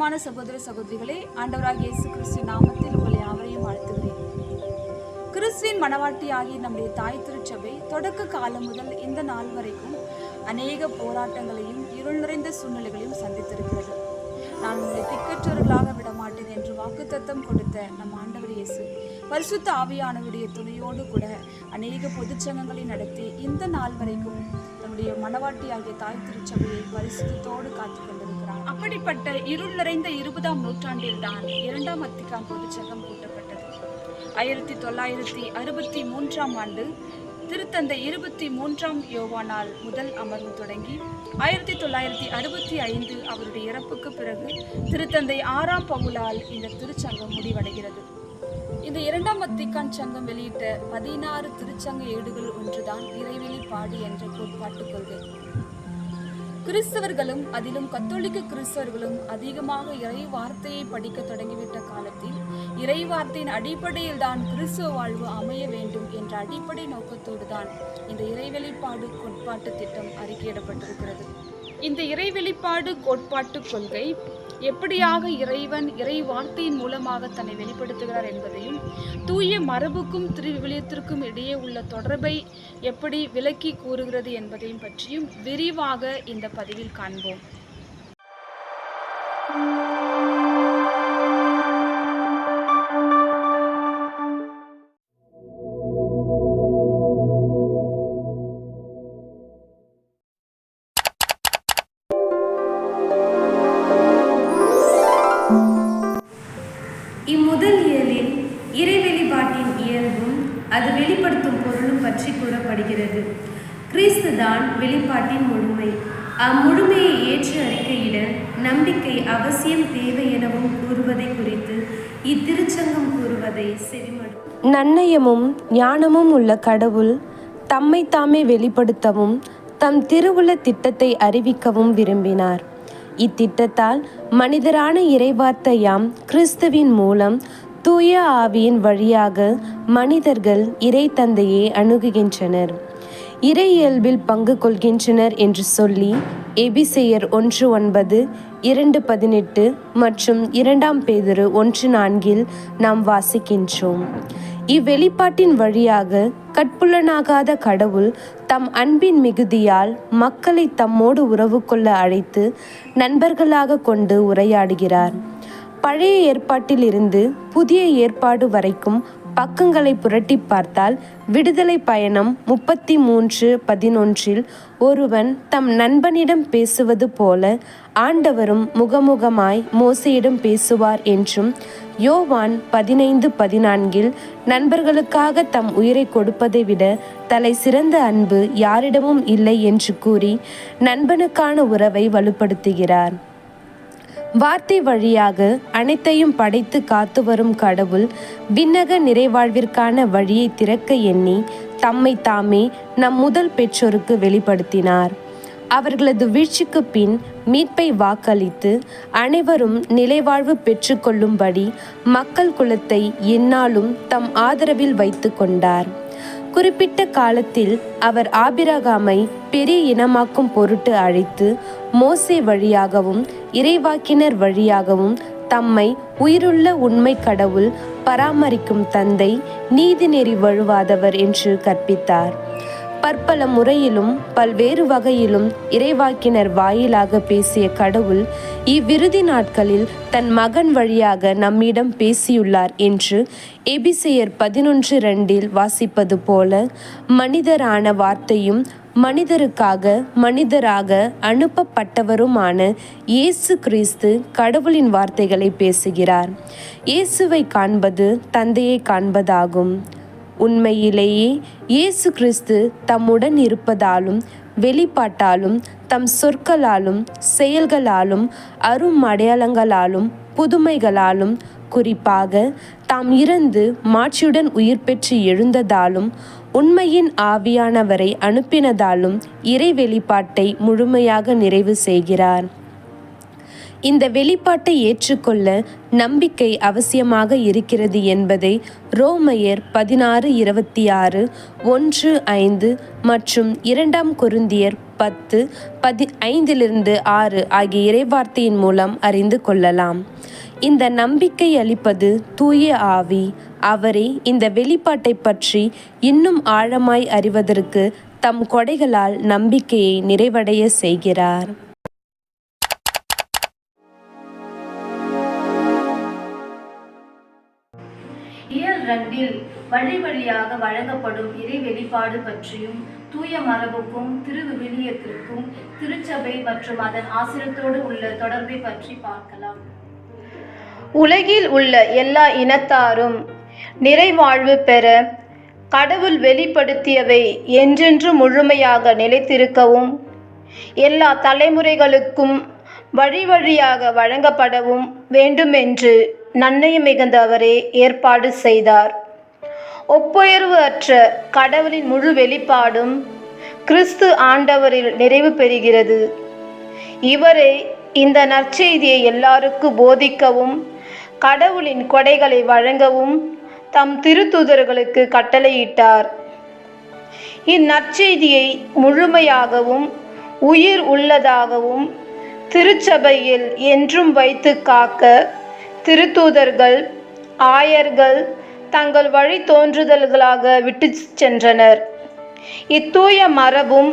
பிரியமான சகோதர சகோதரிகளே ஆண்டவராகிய இயேசு கிறிஸ்து நாமத்தில் உங்களை யாவரையும் வாழ்த்துகிறேன். கிறிஸ்துவின் மனவாட்டியாகிய நம்முடைய தாய் திருச்சபை தொடக்க காலம் முதல் இந்த நாள் வரைக்கும் அநேக போராட்டங்களையும் இருள் நிறைந்த சூழ்நிலைகளையும் சந்தித்திருக்கிறது. நான் உங்களை திக்கற்றவர்களாக விட மாட்டேன் என்று வாக்குத்தத்தம் கொடுத்த நம் ஆண்டவர் இயேசு பரிசுத்த ஆவியானவருடைய துணையோடு கூட அநேக பொதுச்சங்கங்களை நடத்தி இந்த நாள் வரைக்கும் தன்னுடைய மனவாட்டியாகிய தாய் திருச்சபையை பரிசுத்தோடு காத்து கொண்டிருக்கிறார் அப்படிப்பட்ட இருள் நிறைந்த இருபதாம் நூற்றாண்டில் தான் இரண்டாம் அத்திகாம் பொதுச்சங்கம் கூட்டப்பட்டது ஆயிரத்தி தொள்ளாயிரத்தி அறுபத்தி மூன்றாம் ஆண்டு திருத்தந்தை இருபத்தி மூன்றாம் யோவானால் முதல் அமர்வு தொடங்கி ஆயிரத்தி தொள்ளாயிரத்தி அறுபத்தி ஐந்து அவருடைய இறப்புக்கு பிறகு திருத்தந்தை ஆறாம் பவுலால் இந்த திருச்சங்கம் முடிவடைகிறது. இந்த இரண்டாம் அத்திக்கான் சங்கம் வெளியிட்ட பதினாறு திருச்சங்க ஏடுகள் ஒன்றுதான் இறைவெளிப்பாடு என்ற கோட்பாட்டு கொள்கை. கிறிஸ்தவர்களும் அதிலும் கத்தோலிக்க கிறிஸ்தவர்களும் அதிகமாக இறை வார்த்தையை படிக்க தொடங்கிவிட்ட காலத்தில் இறை வார்த்தையின் அடிப்படையில் தான் கிறிஸ்துவ வாழ்வு அமைய வேண்டும் என்ற அடிப்படை நோக்கத்தோடு தான் இந்த இறைவெளிப்பாடு கோட்பாட்டு திட்டம் அறிக்கையிடப்பட்டிருக்கிறது. இந்த இறைவெளிப்பாடு கோட்பாட்டு கொள்கை எப்படியாக இறைவன் இறை வார்த்தையின் மூலமாக தன்னை வெளிப்படுத்துகிறார் என்பதையும் தூய மரபுக்கும் திருவிவிலியத்திற்கும் இடையே உள்ள தொடர்பை எப்படி விளக்கி கூறுகிறது என்பதையும் பற்றியும் விரிவாக இந்த பதிவில் காண்போம். இத்திருச்சங்கம் கூறுவதை செவிமடு நன்னயமும் ஞானமும் உள்ள கடவுள் தம்மை தாமே வெளிப்படுத்தவும் தம் திருவுள திட்டத்தை அறிவிக்கவும் விரும்பினார். இத்திட்டத்தால் மனிதரான இறைவார்த்தையாம் கிறிஸ்துவின் மூலம் தூய ஆவியின் வழியாக மனிதர்கள் இறை தந்தையை அணுகுகின்றனர். இறை இயல்பில் பங்கு கொள்கின்றனர் என்று சொல்லி எபிசெயர் ஒன்று ஒன்பது இரண்டு பதினெட்டு மற்றும் இரண்டாம் பேதிரு ஒன்று நான்கில் நாம் வாசிக்கின்றோம். இவ்வெளிப்பாட்டின் வழியாக கட்புலனாகாத கடவுள் தம் அன்பின் மிகுதியால் மக்களை தம்மோடு உறவு கொள்ள அழைத்து நண்பர்களாக கொண்டு உரையாடுகிறார். பழைய ஏற்பாட்டில் இருந்து புதிய ஏற்பாடு வரைக்கும் பக்கங்களை புரட்டி பார்த்தால் விடுதலை பயணம் முப்பத்தி மூன்று பதினொன்றில் ஒருவன் தம் நண்பனிடம் பேசுவது போல ஆண்டவரும் முகமுகமாய் மோசையிடம் பேசுவார் என்றும் யோவான் பதினைந்து பதினான்கில் நண்பர்களுக்காக தம் உயிரை கொடுப்பதை விட தலை சிறந்த அன்பு யாரிடமும் இல்லை என்று கூறி நண்பனுக்கான உறவை வலுப்படுத்துகிறார். வார்த்தை வழியாக அனைத்தையும் படைத்து காத்து வரும் கடவுள் விண்ணக நிறைவாழ்விற்கான வழியை திறக்க எண்ணி தம்மை தாமே நம் முதல் பெற்றோருக்கு வெளிப்படுத்தினார். அவர்களது வீழ்ச்சிக்கு பின் மீட்பை வாக்களித்து அனைவரும் நிலைவாழ்வு பெற்றுக்கொள்ளும்படி மக்கள் குலத்தை எந்நாளும் தம் ஆதரவில் வைத்து கொண்டார். குறிப்பிட்ட காலத்தில் அவர் ஆபிரகாமை பெரிய இனமாக்கும் பொருட்டு அழைத்து மோசே வழியாகவும் இறைவாக்கினர் வழியாகவும் தம்மை உயிருள்ள உண்மை கடவுள் பராமரிக்கும் தந்தை நீதிநெறி வழுவாதவர் என்று கற்பித்தார். பற்பல முறையிலும் பல்வேறு வகையிலும் இறைவாக்கினர் வாயிலாக பேசிய கடவுள் இவ்விருதி நாட்களில் தன் மகன் வழியாக நம்மிடம் பேசியுள்ளார் என்று எபிசெயர் பதினொன்று ரெண்டில் வாசிப்பது போல மனிதரான வார்த்தையும் மனிதருக்காக மனிதராக அனுப்பப்பட்டவருமான இயேசு கிறிஸ்து கடவுளின் வார்த்தைகளை பேசுகிறார். இயேசுவை காண்பது தந்தையை காண்பதாகும். உண்மையிலேயே இயேசு கிறிஸ்து தம்முடன் இருப்பதாலும் வெளிப்பாட்டாலும் தம் சொற்களாலும் செயல்களாலும் அரும் அடையாளங்களாலும் புதுமைகளாலும் குறிப்பாக தாம் இறந்து மாட்சியுடன் உயிர் பெற்று எழுந்ததாலும் உண்மையின் ஆவியானவரை அனுப்பினதாலும் இறை வெளிப்பாட்டை முழுமையாக நிறைவு செய்கிறார். இந்த வெளிப்பாட்டை ஏற்றுக்கொள்ள நம்பிக்கை அவசியமாக இருக்கிறது என்பதை ரோமையர் பதினாறு இருபத்தி ஆறு ஒன்று ஐந்து மற்றும் இரண்டாம் குருந்தியர் பத்து பதி ஐந்திலிருந்து ஆறு ஆகிய இறைவார்த்தையின் மூலம் அறிந்து கொள்ளலாம். இந்த நம்பிக்கை அளிப்பது தூய ஆவி. அவரே இந்த வெளிப்பாட்டை பற்றி இன்னும் ஆழமாய் அறிவதற்கு தம் கொடைகளால் நம்பிக்கையை நிறைவடைய செய்கிறார். இயல் வழி வழியாக வழங்கப்படும் இறை வெளிப்பாடு பற்றியும் தூய மரபுக்கும் திருவிவிலியத்திற்கும் திருச்சபை மற்றும் அதன் ஆசிரியத்தோடு உள்ள தொடர்பை பற்றி பார்க்கலாம். உலகில் உள்ள எல்லா இனத்தாரும் நிறைவாழ்வு பெற கடவுள் வெளிப்படுத்தியவை என்றென்று முழுமையாக நிலைத்திருக்கவும் எல்லா தலைமுறைகளுக்கும் வழி வழியாக வழங்கப்படவும் வேண்டுமென்று நன்னயம் மிகுந்த அவரே ஏற்பாடு செய்தார். ஒப்புயர்வு அற்ற கடவுளின் முழு வெளிப்பாடும் கிறிஸ்து ஆண்டவரில் நிறைவு பெறுகிறது. இவரே இந்த நற்செய்தியை எல்லாருக்கும் போதிக்கவும் கடவுளின் கொடைகளை வழங்கவும் தம் திருத்தூதர்களுக்கு கட்டளையிட்டார். இந்நற்செய்தியை முழுமையாகவும் உயிர் உள்ளதாகவும் திருச்சபையில் என்றும் வைத்து காக்க திருத்தூதர்கள் ஆயர்கள் தங்கள் வழி தோன்றுதல்களாக விட்டு சென்றனர். இத்தூய மரபும்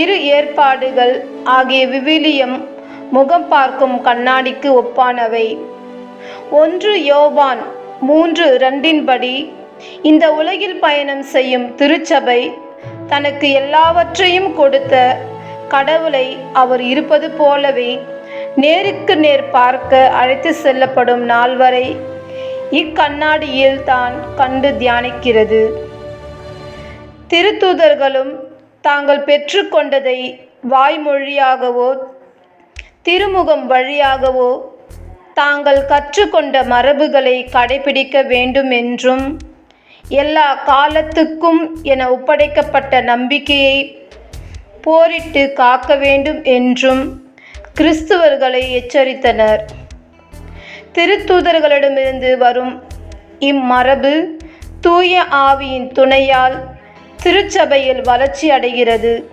இரு ஏற்பாடுகள் ஆகிய விவிலியம் முகம் பார்க்கும் கண்ணாடிக்கு ஒப்பானவை. ஒன்று யோவான் மூன்று ரெண்டின்படி இந்த உலகில் பயணம் செய்யும் திருச்சபை தனக்கு எல்லாவற்றையும் கொடுத்த கடவுளை அவர் இருப்பது போலவே நேருக்கு நேர் பார்க்க அழைத்து செல்லப்படும் நாள் வரை இக்கண்ணாடியில் தான் கண்டு தியானிக்கிறது. திருத்தூதர்களும் தாங்கள் பெற்றுக்கொண்டதை வாய்மொழியாகவோ திருமுகம் வழியாகவோ தாங்கள் கற்றுக்கொண்ட மரபுகளை கடைபிடிக்க வேண்டும் என்றும் எல்லா காலத்துக்கும் என ஒப்படைக்கப்பட்ட நம்பிக்கையை போரிட்டு காக்க வேண்டும் என்றும் கிறிஸ்துவர்களை எச்சரித்தனர். திருத்தூதர்களிடமிருந்து வரும் இம்மரபு தூய ஆவியின் துணையால் திருச்சபையில் வளர்ச்சி அடைகிறது.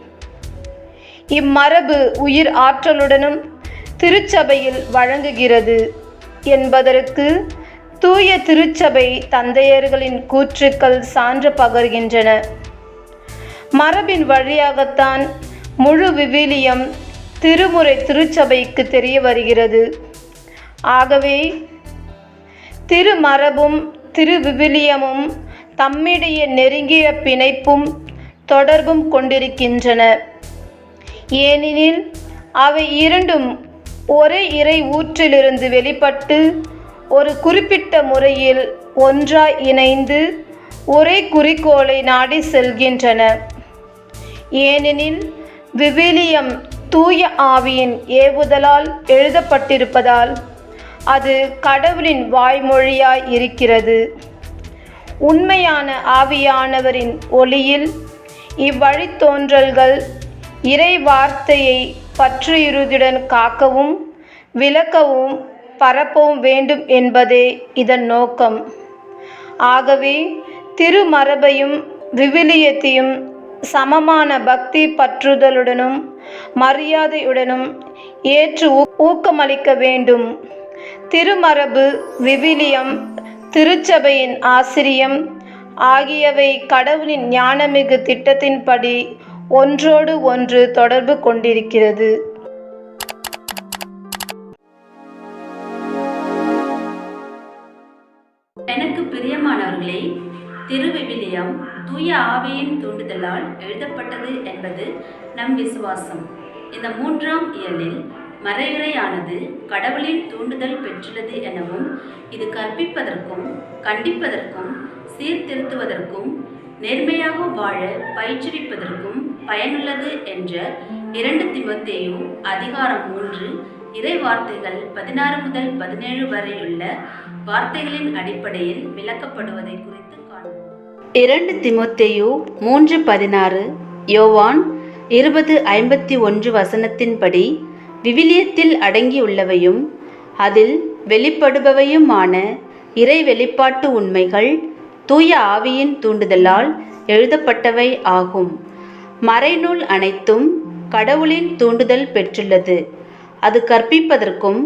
இம்மரபு உயிர் ஆற்றலுடனும் திருச்சபையில் வழங்குகிறது என்பதற்கு தூய திருச்சபை தந்தையர்களின் கூற்றுக்கள் சான்று பகர்கின்றன. மரபின் வழியாகத்தான் முழு விவிலியம் திருமுறை திருச்சபைக்கு தெரிய வருகிறது. ஆகவே திருமரபும் திருவிவிலியமும் தம்மிடையே நெருங்கிய பிணைப்பும் தொடர்பும் கொண்டிருக்கின்றன. ஏனெனில் அவை இரண்டும் ஒரே இறை ஊற்றிலிருந்து வெளிப்பட்டு ஒரு குறிப்பிட்ட முறையில் ஒன்றாய் இணைந்து ஒரே குறிக்கோளை நாடி செல்கின்றன. ஏனெனில் விவிலியம் தூய ஆவியின் ஏவுதலால் எழுதப்பட்டிருப்பதால் அது கடவுளின் வாய்மொழியாய் இருக்கிறது. உண்மையான ஆவியானவரின் ஒளியில் இவ்வழித்தோன்றல்கள் இறை வார்த்தையை பற்றுயிறுதியுடன் காக்கவும் விளக்கவும் பரப்பவும் வேண்டும் என்பதே இதன் நோக்கம். ஆகவே திருமரபையும் விவிலியத்தையும் சமமான பக்தி பற்றுதலுடனும் மரியாதையுடனும் ஏற்று ஊக்கமளிக்க வேண்டும். திருமரபு விவிலியம் திருச்சபையின் ஆசிரியம் ஆகியவை கடவுளின் ஞானமிகு திட்டத்தின்படி ஒன்றோடு ஒன்று தொடர்பு கொண்டிருக்கிறது. திருவிவிலியம் தூய ஆவியின் தூண்டுதலால் எழுதப்பட்டது என்பது நம் விசுவாசம். இந்த மூன்றாம் இயலில் மறையுரையானது கடவுளின் தூண்டுதல் பெற்றுள்ளது எனவும் இது கற்பிப்பதற்கும் கண்டிப்பதற்கும் சீர்திருத்துவதற்கும் நேர்மையாக வாழ பயிற்றுவிப்பதற்கும் பயனுள்ளது என்ற இரண்டு திமுத்தேயு அதிகாரம் மூன்று இறை வார்த்தைகள் பதினாறு முதல் பதினேழு வரையுள்ள வார்த்தைகளின் அடிப்படையில் விளக்கப்படுவதை குறித்து இரண்டு திமுத்தேயு மூன்று பதினாறு யோவான் இருபது ஐம்பத்தி ஒன்று வசனத்தின்படி விவிலியத்தில் அடங்கியுள்ளவையும் அதில் வெளிப்படுபவையுமான இறை வெளிப்பாட்டு உண்மைகள் தூய ஆவியின் தூண்டுதலால் எழுதப்பட்டவை ஆகும். மறைநூல் அனைத்தும் கடவுளின் தூண்டுதல் பெற்றுள்ளது. அது கற்பிப்பதற்கும்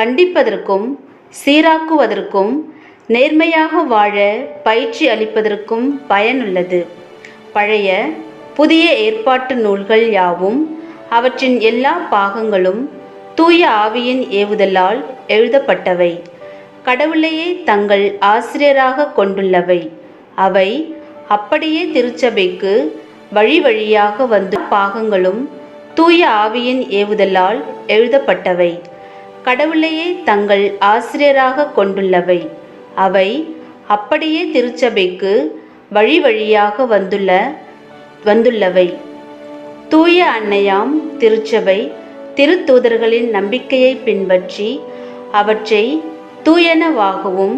கண்டிப்பதற்கும் சீராக்குவதற்கும் நேர்மையாக வாழ பயிற்சி அளிப்பதற்கும் பயனுள்ளது. பழைய புதிய ஏற்பாட்டு நூல்கள் யாவும் அவற்றின் எல்லா பாகங்களும் தூய ஆவியின் ஏவுதலால் எழுதப்பட்டவை. கடவுளையே தங்கள் ஆசிரியராக கொண்டுள்ளவை. அவை அப்படியே திருச்சபைக்கு வழி வழியாக வந்து பாகங்களும் தூய ஆவியின் ஏவுதலால் எழுதப்பட்டவை. கடவுளையே தங்கள் ஆசிரியராக கொண்டுள்ளவை. அவை அப்படியே திருச்சபைக்கு வழி வழியாக வந்துள்ள வந்துள்ளவை. தூய அன்னையாம் திருச்சபை திருத்தூதர்களின் நம்பிக்கையை பின்பற்றி அவற்றை தூயனவாகவும்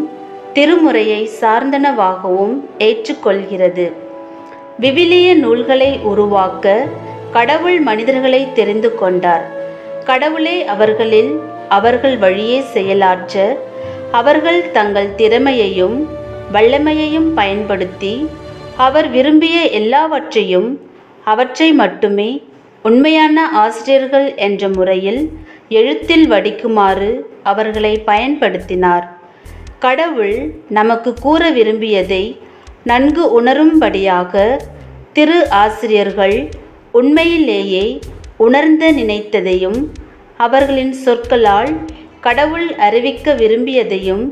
திருமுறையை சார்ந்தனவாகவும் ஏற்றுக்கொள்கிறது. விவிலிய நூல்களை உருவாக்க கடவுள் மனிதர்களை தெரிந்து கொண்டார். கடவுளே அவர்களில் அவர்கள் வழியே செயலாற்ற அவர்கள் தங்கள் திறமையையும் வல்லமையையும் பயன்படுத்தி அவர் விரும்பிய எல்லாவற்றையும் அவற்றை மட்டுமே உண்மையான ஆசிரியர்கள் என்ற முறையில் எழுத்தில் வடிக்குமாறு அவர்களை பயன்படுத்தினார். கடவுள் நமக்கு கூற விரும்பியதை நன்கு உணரும்படியாக திரு ஆசிரியர்கள் உண்மையிலேயே உணர்ந்த நினைத்ததையும் அவர்களின் சொற்களால் கடவுள் அறிவிக்க விரும்பியதையும்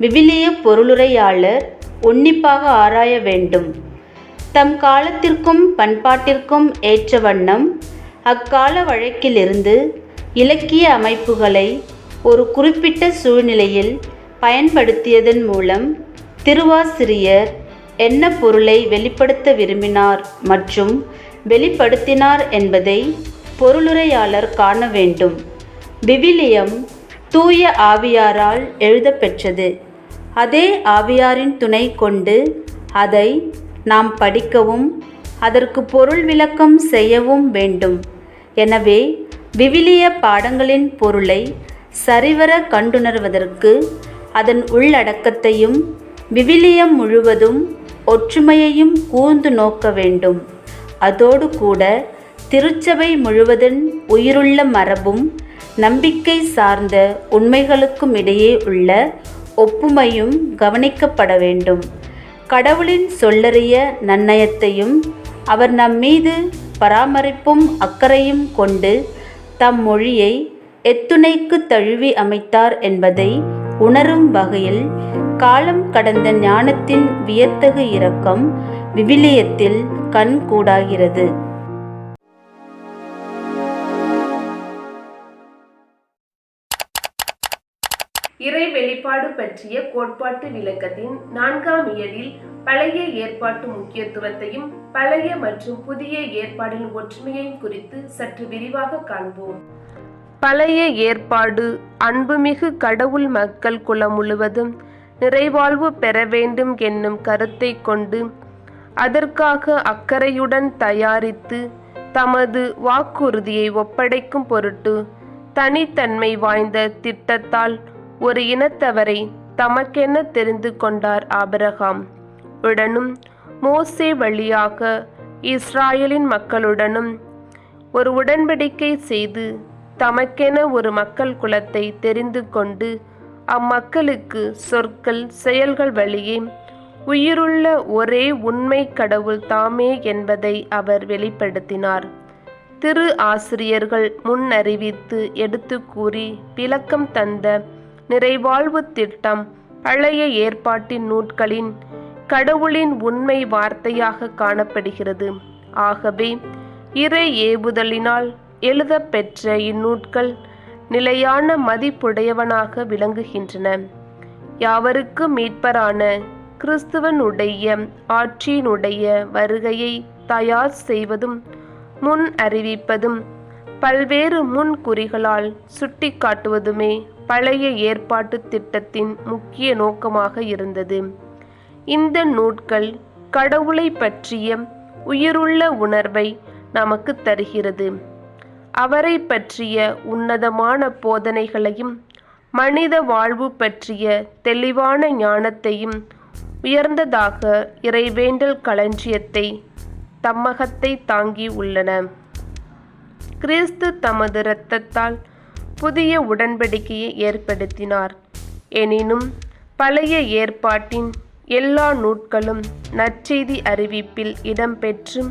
விவிலிய பொருளுரையாளர் உன்னிப்பாக ஆராய வேண்டும். தம் காலத்திற்கும் பண்பாட்டிற்கும் ஏற்ற வண்ணம் அக்கால வழக்கிலிருந்து இலக்கிய அமைப்புகளை ஒரு குறிப்பிட்ட சூழ்நிலையில் பயன்படுத்தியதன் மூலம் திருவாசிரியர் என்ன பொருளை வெளிப்படுத்த விரும்பினார் மற்றும் வெளிப்படுத்தினார் என்பதை பொருளுரையாளர் காண வேண்டும். விவிலியம் தூய ஆவியாரால் எழுதப்பெற்றது. அதே ஆவியாரின் துணை கொண்டு அதை நாம் படிக்கவும் அதற்கு பொருள் விளக்கம் செய்யவும் வேண்டும். எனவே விவிலிய பாடங்களின் பொருளை சரிவர கண்டுணர்வதற்கு அதன் உள்ளடக்கத்தையும் விவிலியம் முழுவதும் ஒற்றுமையையும் கூர்ந்து நோக்க வேண்டும். அதோடு கூட திருச்சபை முழுவதன் உயிருள்ள மரபும் நம்பிக்கை சார்ந்த உண்மைகளுக்கும் இடையே உள்ள ஒப்புமையும் கவனிக்கப்பட வேண்டும். கடவுளின் சொல்லறிய நன்னயத்தையும் அவர் நம் மீது பராமரிப்பும் அக்கறையும் கொண்டு தம் மொழியை எத்துணைக்கு தழுவி அமைத்தார் என்பதை உணரும் வகையில் காலம் கடந்த ஞானத்தின் வியத்தகு இரக்கம் விவிலியத்தில் கண்கூடாகிறது. இறை வெளிப்பாடு பற்றிய கோட்பாட்டு விளக்கத்தின் நான்காம் இயலில் பழைய ஏற்பாட்டு முக்கியத்துவத்தையும் பழைய மற்றும் புதிய ஏற்பாடின் ஒற்றுமையையும் குறித்து சற்று விரிவாக காண்போம். பழைய ஏற்பாடு அன்புமிகு கடவுள் மக்கள் குலம் முழுவதும் நிறைவாழ்வு பெற வேண்டும் என்னும் கருத்தை கொண்டு அதற்காக அக்கறையுடன் தயாரித்து தமது வாக்குறுதியை ஒப்படைக்கும் பொருட்டு தனித்தன்மை வாய்ந்த திட்டத்தால் ஒரு இனத்தவரை தமக்கென தெரிந்து கொண்டார் ஆபரகாம். உடனும் மோசே வழியாக இஸ்ராயலின் மக்களுடனும் ஒரு உடன்படிக்கை செய்து தமக்கென ஒரு மக்கள் குலத்தை தெரிந்து கொண்டு அம்மக்களுக்கு சொற்கள் செயல்கள் வழியே உயிருள்ள ஒரே உண்மை கடவுள் தாமே என்பதை அவர் வெளிப்படுத்தினார். திரு ஆசிரியர்கள் முன்னறிவித்து எடுத்து கூறி விளக்கம் தந்த நிறைவாழ்வு திட்டம் பழைய ஏற்பாட்டின் நூட்களின் கடவுளின் உண்மை வார்த்தையாக காணப்படுகிறது. ஆகவே இறை ஏவுதலினால் எழுதப்பெற்ற இந்நூட்கள் நிலையான மதிப்புடையவனாக விளங்குகின்றன. யாவருக்கு மீட்பரான கிறிஸ்துவனுடைய ஆட்சியினுடைய வருகையை தயார் செய்வதும் முன் அறிவிப்பதும் பல்வேறு முன்குறிகளால் சுட்டிக்காட்டுவதுமே பழைய ஏற்பாட்டு திட்டத்தின் முக்கிய நோக்கமாக இருந்தது. இந்த நூட்கள் கடவுளை பற்றிய உயிருள்ள உணர்வை நமக்கு தருகிறது. அவரை பற்றிய உன்னதமான போதனைகளையும் மனித வாழ்வு பற்றிய தெளிவான ஞானத்தையும் உயர்ந்ததாக இறைவேண்டல் களஞ்சியத்தை தம்மகத்தை தாங்கி உள்ளன. கிறிஸ்து தமது இரத்தத்தால் புதிய உடன்படிக்கையை ஏற்படுத்தினார். எனினும் பழைய ஏற்பாட்டின் எல்லா நூட்களும் நற்செய்தி அறிவிப்பில் இடம்பெற்று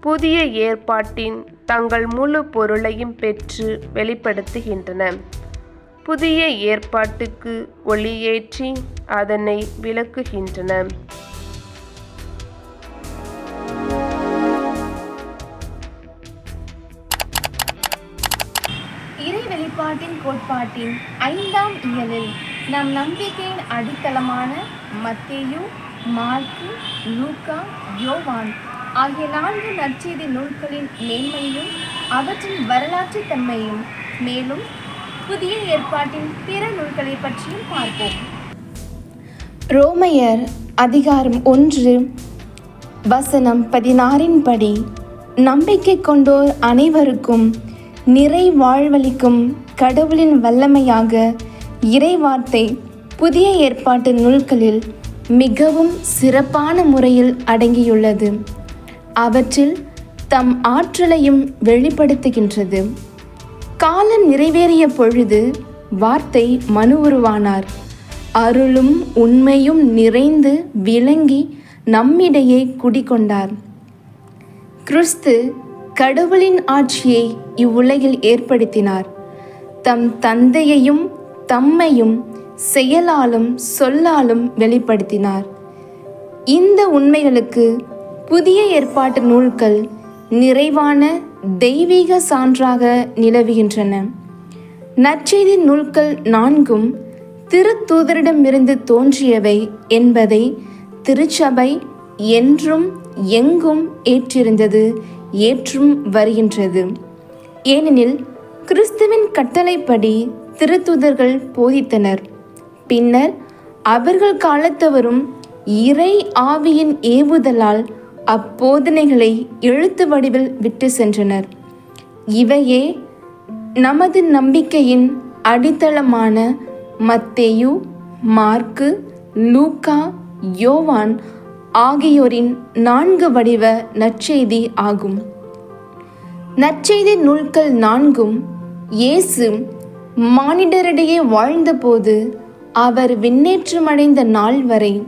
புதிய ஏற்பாட்டின் தங்கள் முழு பொருளையும் பெற்று வெளிப்படுத்துகின்றன. புதிய ஏற்பாட்டுக்கு ஒளியேற்றி அதனை விளக்குகின்றன. வெளிப்பாட்டின் கோட்பாட்டின் ஐந்தாம் இயலில் நம் நம்பிக்கையின் அடித்தளமான மத்தேயு மார்க்கு லூக்கா யோவான் ஆகிய நான்கு நற்செய்தி நூல்களின் மேன்மையும் அவற்றின் வரலாற்று தன்மையும் மேலும் புதிய ஏற்பாட்டின் பிற நூல்களை பற்றியும் பார்ப்போம். ரோமையர் அதிகாரம் ஒன்று வசனம் பதினாறின் படி நம்பிக்கை கொண்டோர் அனைவருக்கும் நிறை வாழ்வளிக்கும் கடவுளின் வல்லமையாக இறைவார்த்தை புதிய ஏற்பாட்டு நூல்களில் மிகவும் சிறப்பான முறையில் அடங்கியுள்ளது. அவற்றில் தம் ஆற்றலையும் வெளிப்படுத்துகின்றது. காலம் நிறைவேறிய பொழுது வார்த்தை மனு உருவானார். அருளும் உண்மையும் நிறைந்து விளங்கி நம்மிடையே குடிகொண்டார். கிறிஸ்து கடவுளின் ஆட்சியை இவ்வுலகில் ஏற்படுத்தினார். தம் தந்தையையும் தம்மையும் செயலாலும் சொல்லாலும் வெளிப்படுத்தினார். இந்த உண்மைகளுக்கு புதிய ஏற்பாட்டு நூல்கள் நிறைவான தெய்வீக சான்றாக நிலவுகின்றன. நற்செய்தி நூல்கள் நான்கும் திருத்தூதரிடமிருந்து தோன்றியவை என்பதை திருச்சபை என்றும் எங்கும் ஏற்றிருந்தது ஏற்றும் வருகின்றது. ஏனெனில் கிறிஸ்துவின் கட்டளைப்படி திருத்துதர்கள் போதித்தனர். பின்னர் அவர்கள் காலத்தவரும் இறை ஆவியின் ஏவுதலால் அப்போதனைகளை எழுத்து வடிவில் விட்டு சென்றனர். இவையே நமது நம்பிக்கையின் அடித்தளமான மத்தேயு மார்க்கு லூக்கா யோவான் ஆகியோரின் நான்கு வடிவ நற்செய்தி ஆகும். நற்செய்தி நூல்கள் நான்கும் இயேசு மானிடரிடையே வாழ்ந்தபோது அவர் விண்ணேற்றமடைந்த நாள் வரை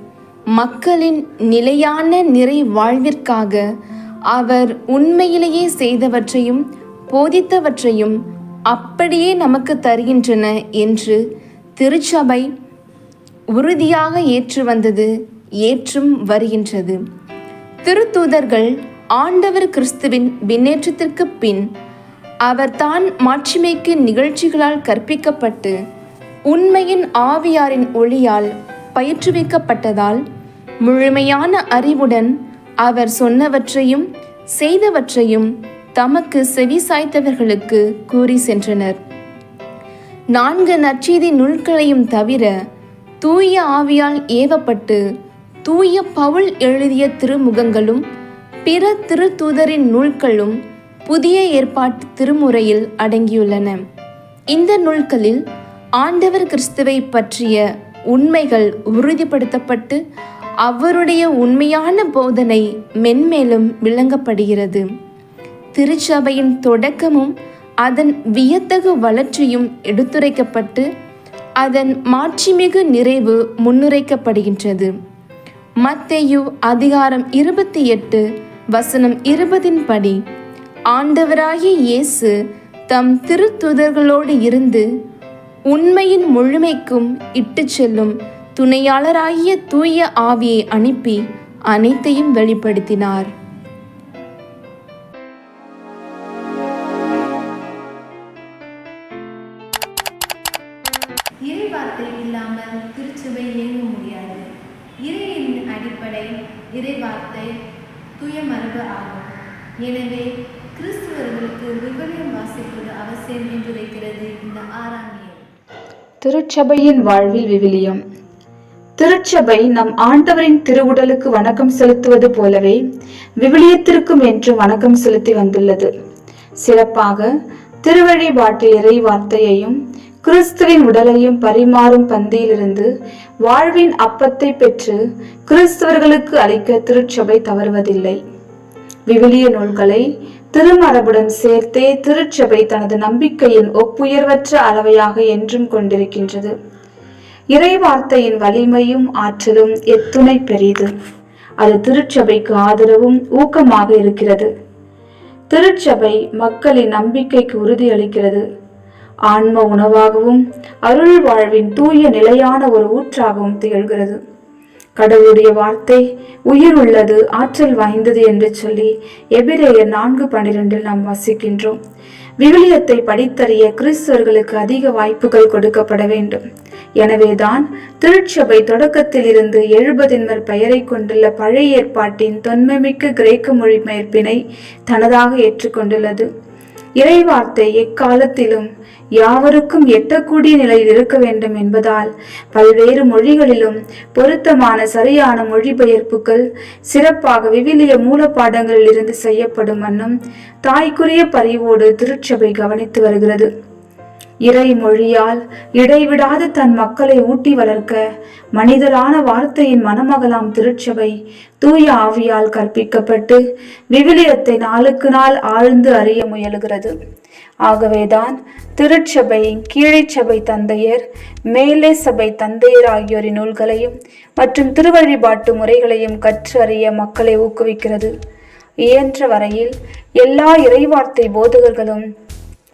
மக்களின் நிலையான நிறை வாழ்விற்காக அவர் உண்மையிலேயே செய்தவற்றையும் போதித்தவற்றையும் அப்படியே நமக்கு தருகின்றன என்று திருச்சபை உறுதியாக ஏற்று வந்தது. ஏற்றும் வருகின்றது. திருத்தூதர்கள் ஆண்டவர் கிறிஸ்துவின் விண்ணேற்றத்திற்கு பின் அவர் தான் மாட்சிமைக்கு நிகழ்ச்சிகளால் கற்பிக்கப்பட்டு உண்மையின் ஆவியாரின் ஒளியால் பயிற்றுவிக்கப்பட்டதால் முழுமையான அறிவுடன் அவர் சொன்னவற்றையும் செய்தவற்றையும் தமக்கு செவிசாய்த்தவர்களுக்கு கூறி சென்றனர். நான்கு நற்செய்தி நூல்களையும் தவிர தூய ஆவியால் ஏவப்பட்டு தூய பவுல் எழுதிய திருமுகங்களும் பிற திருத்தூதரின் நூல்களும் புதிய ஏற்பாட்டு திருமுறையில் அடங்கியுள்ளன. இந்த நூல்களில் ஆண்டவர் கிறிஸ்துவை பற்றிய உண்மைகள் உறுதிப்படுத்தப்பட்டு அவருடைய உண்மையான போதனை மென்மேலும் விளங்கப்படுகிறது. திருச்சபையின் தொடக்கமும் அதன் வியத்தகு வளர்ச்சியும் எடுத்துரைக்கப்பட்டு அதன் மாட்சிமிகு நிறைவு முன்னுரைக்கப்படுகின்றது. மத்தேயு அதிகாரம் இருபத்தி எட்டு வசனம் இருபதின் படி ஆண்டவராகிய இயேசு தம் திருத்துதர்களோடு இருந்து உண்மையின் முழுமைக்கும் இட்டு செல்லும் துணையாளராகிய தூய ஆவியை அனுப்பி அனைத்தையும் வெளிப்படுத்தினார். எனவே கிறிஸ்துவர்களுக்கு விவிலியம் வாசிப்பது அவசியம் என்று வைக்கிறது இந்த ஆறாம் திருச்சபையின் வாழ்வில் விவிலியம். திருச்சபை நம் ஆண்டவரின் திருவுடலுக்கு வணக்கம் செலுத்துவது போலவே விவிலியத்திற்கும் என்று வணக்கம் செலுத்தி வந்துள்ளது. சிறப்பாக திருவழிபாட்டில் இறை வார்த்தையையும் கிறிஸ்துவின் உடலையும் பரிமாறும் பந்தியிலிருந்து வாழ்வின் அப்பத்தை பெற்று கிறிஸ்தவர்களுக்கு அளிக்க திருச்சபை தவறுவதில்லை. விவிலிய நூல்களை திருமரபுடன் சேர்த்தே திருச்சபை தனது நம்பிக்கையின் ஒப்புயர்வற்ற அளவையாக என்றும் கொண்டிருக்கின்றது. இறைவார்த்தையின் வலிமையும் ஆற்றலும் எத்துணை பெரிது அது திருச்சபைக்கு ஆதரவும் ஊக்கமாக இருக்கிறது. திருச்சபை மக்களின் நம்பிக்கைக்கு உறுதியளிக்கிறது ஆன்ம உணவாகவும் அருள் வாழ்வின் தூய நிலையான ஒரு ஊற்றாகவும் திகழ்கிறது. கடவுளுடைய வார்த்தை உயிர் உள்ளது ஆற்றல் வாய்ந்தது என்று சொல்லி எபிரேயர் நான்கு பன்னிரெண்டில் நாம் வாசிக்கின்றோம். விவிலியத்தை படித்தறிய கிறிஸ்தவர்களுக்கு அதிக வாய்ப்புகள் கொடுக்கப்பட வேண்டும். எனவேதான் திருச்சபை தொடக்கத்தில் இருந்து எழுபதின்மர் பெயரை கொண்டுள்ள பழைய ஏற்பாட்டின் தொன்மைமிக்க கிரேக்க மொழிபெயர்ப்பினை தனதாக ஏற்றுக்கொண்டுள்ளது. இறைவார்த்தை எக்காலத்திலும் யாவருக்கும் எட்டக்கூடிய நிலையில் இருக்க வேண்டும் என்பதால் பல்வேறு மொழிகளிலும் பொருத்தமான சரியான மொழிபெயர்ப்புகள் சிறப்பாக விவிலிய மூலப்பாடங்களில் இருந்து செய்யப்படும் வண்ணம் தாய்க்குரிய பரிவோடு திருச்சபை கவனித்து வருகிறது. இறை மொழியால் இடைவிடாது தன் மக்களை ஊட்டி வளர்க்க மனிதரான வார்த்தையின் மனமகளாம் திருச்சபை தூய ஆவியால் கற்பிக்கப்பட்டு விவிலியத்தை நாளுக்கு நாள் ஆழ்ந்து அறிய முயலுகிறது. ஆகவேதான் திருச்சபை கீழைச்சபை தந்தையர் மேலே சபை தந்தையர் ஆகியோரின் நூல்களையும் மற்றும் திருவழிபாட்டு முறைகளையும் கற்று அறிய மக்களை ஊக்குவிக்கிறது. இயன்ற வரையில் எல்லா இறைவார்த்தை போதகர்களும்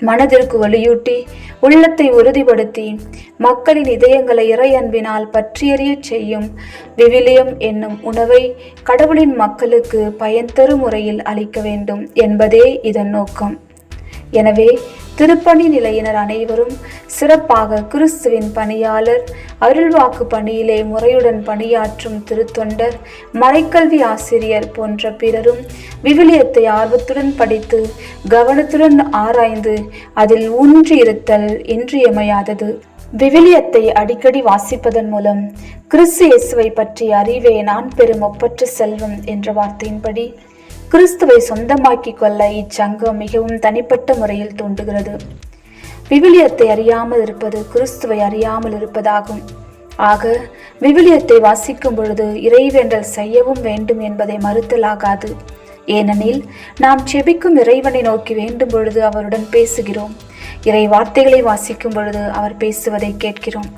மனதிற்கு வலியூட்டி உள்ளத்தை உறுதிப்படுத்தி மக்களின் இதயங்களை இறை அன்பினால் பற்றியறியச் செய்யும் விவிலியம் என்னும் உணவை கடவுளின் மக்களுக்கு பயன் தரும் முறையில் அளிக்க வேண்டும் என்பதே இதன் நோக்கம். எனவே திருப்பணி நிலையினர் அனைவரும் சிறப்பாக கிறிஸ்துவின் பணியாளர் அருள்வாக்கு பணியிலே முறையுடன் பணியாற்றும் திருத்தொண்டர் மறைக்கல்வி ஆசிரியர் போன்ற பிறரும் விவிலியத்தை ஆர்வத்துடன் படித்து கவனத்துடன் ஆராய்ந்து அதில் ஊன்றியிருத்தல் இன்றியமையாதது. விவிலியத்தை அடிக்கடி வாசிப்பதன் மூலம் கிறிஸ்து இயேசுவை பற்றிய அறிவே நான் பெறும் ஒப்பற்ற செல்வம் என்ற வார்த்தையின்படி கிறிஸ்துவை சொந்தமாக்கிக் கொள்ள இச்சங்கம் மிகவும் தனிப்பட்ட முறையில் தூண்டுகிறது விவிலியத்தை அறியாமல் இருப்பது கிறிஸ்துவை அறியாமல் இருப்பதாகும். ஆக விவிலியத்தை வாசிக்கும் பொழுது இறைவேண்டல் செய்யவும் வேண்டும் என்பதை மறுத்தலாகாது. ஏனெனில் நாம் செபிக்கும் இறைவனை நோக்கி வேண்டும் பொழுது அவருடன் பேசுகிறோம். இறை வார்த்தைகளை வாசிக்கும் பொழுது அவர் பேசுவதை கேட்கிறோம்.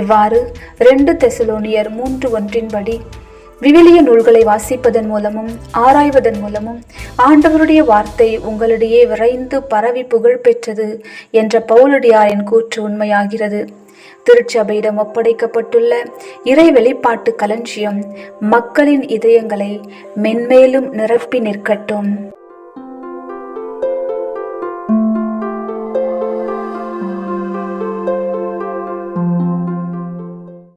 இவ்வாறு ரெண்டு தெசலோனியர் மூன்று ஒன்றின்படி விவிலிய நூல்களை வாசிப்பதன் மூலமும் ஆராய்வதன் மூலமும் ஆண்டவருடைய வார்த்தை உங்களிடையே விரைந்து பரவி புகழ் பெற்றது என்ற பவுலடியாரின் கூற்று உண்மையாகிறது. திருச்சபையிடம் ஒப்படைக்கப்பட்டுள்ள இறை வெளிப்பாட்டு களஞ்சியம் மக்களின் இதயங்களை மென்மேலும் நிரப்பி நிற்கட்டும்.